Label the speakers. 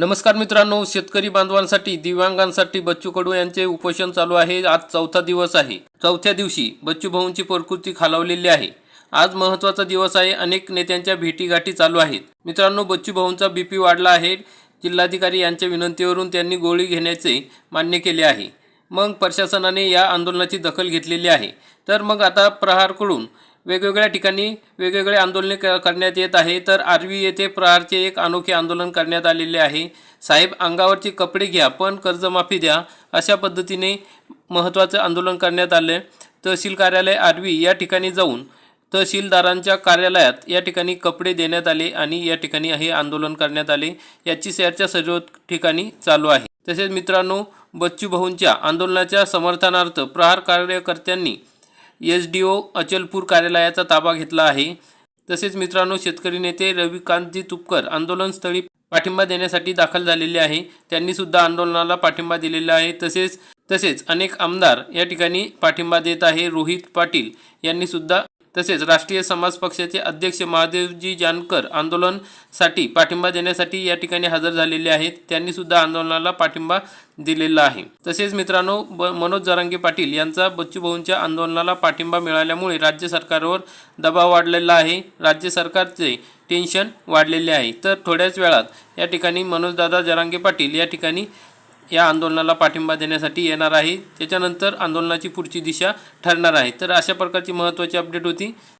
Speaker 1: नमस्कार मित्रांनो शेतकरी बांधवांसाठी दिव्यांगांसाठी बच्चू कडू यांचे उपोषण चालू आहे. आज चौथा दिवस आहे. चौथ्या दिवशी बच्चू भाऊंची प्रकृती खालावलेली आहे. आज महत्त्वाचा दिवस आहे. अनेक नेत्यांच्या भेटीगाठी चालू आहेत. मित्रांनो बच्चू भाऊंचा बीपी वाढला आहे. जिल्हाधिकारी यांच्या विनंतीवरून त्यांनी गोळी घेण्याचे मान्य केले आहे. मग प्रशासनाने या आंदोलनाची दखल घेतलेली आहे. तर मग आता प्रहारकडून वेगवेगळ्या ठिकाणी वेगवेगळे आंदोलने क करण्यात येत आहे. तर आर्वी येथे प्रहारचे एक अनोखे आंदोलन करण्यात आलेले आहे. साहेब अंगावरचे कपडे घ्या पण कर्जमाफी द्या अशा पद्धतीने महत्त्वाचं आंदोलन करण्यात आले. तहसील कार्यालय आर्वी या ठिकाणी जाऊन तहसीलदारांच्या कार्यालयात या ठिकाणी कपडे देण्यात आले आणि या ठिकाणी हे आंदोलन करण्यात आले. याची चर्चा सर्व ठिकाणी चालू आहे. तसेच मित्रांनो बच्चू भाऊंच्या आंदोलनाच्या समर्थनार्थ प्रहार कार्यकर्त्यांनी एस डी ओ अचलपूर कार्यालयाचा ताबा घेतला आहे. तसेच मित्रांनो शेतकरी नेते रविकांतजी तुपकर आंदोलनस्थळी पाठिंबा देण्यासाठी दाखल झालेले आहे. त्यांनी सुद्धा आंदोलनाला पाठिंबा दिलेला आहे. तसेच तसेच अनेक आमदार या ठिकाणी पाठिंबा देत आहे. रोहित पाटील यांनी सुद्धा तसेच राष्ट्रीय समाज पक्षाचे अध्यक्ष महादेवजी जानकर आंदोलनसाठी पाठिंबा देण्यासाठी या ठिकाणी हजर झालेले आहेत. त्यांनी सुद्धा आंदोलनाला पाठिंबा दिलेला आहे. तसेच मित्रांनो ब मनोज जरांगे पाटील यांचा बच्चू भाऊंच्या आंदोलनाला पाठिंबा मिळाल्यामुळे राज्य सरकारवर दबाव वाढलेला आहे. राज्य सरकारचे टेन्शन वाढलेले आहे. तर थोड्याच वेळात या ठिकाणी मनोजदादा जरांगे पाटील या ठिकाणी या आंदोलनाला पाठिंबा देण्यासाठी येणार आहे. त्याच्यानंतर आंदोलनाची पुढची दिशा ठरणार आहे. तर अशा प्रकारची महत्त्वाची अपडेट होती.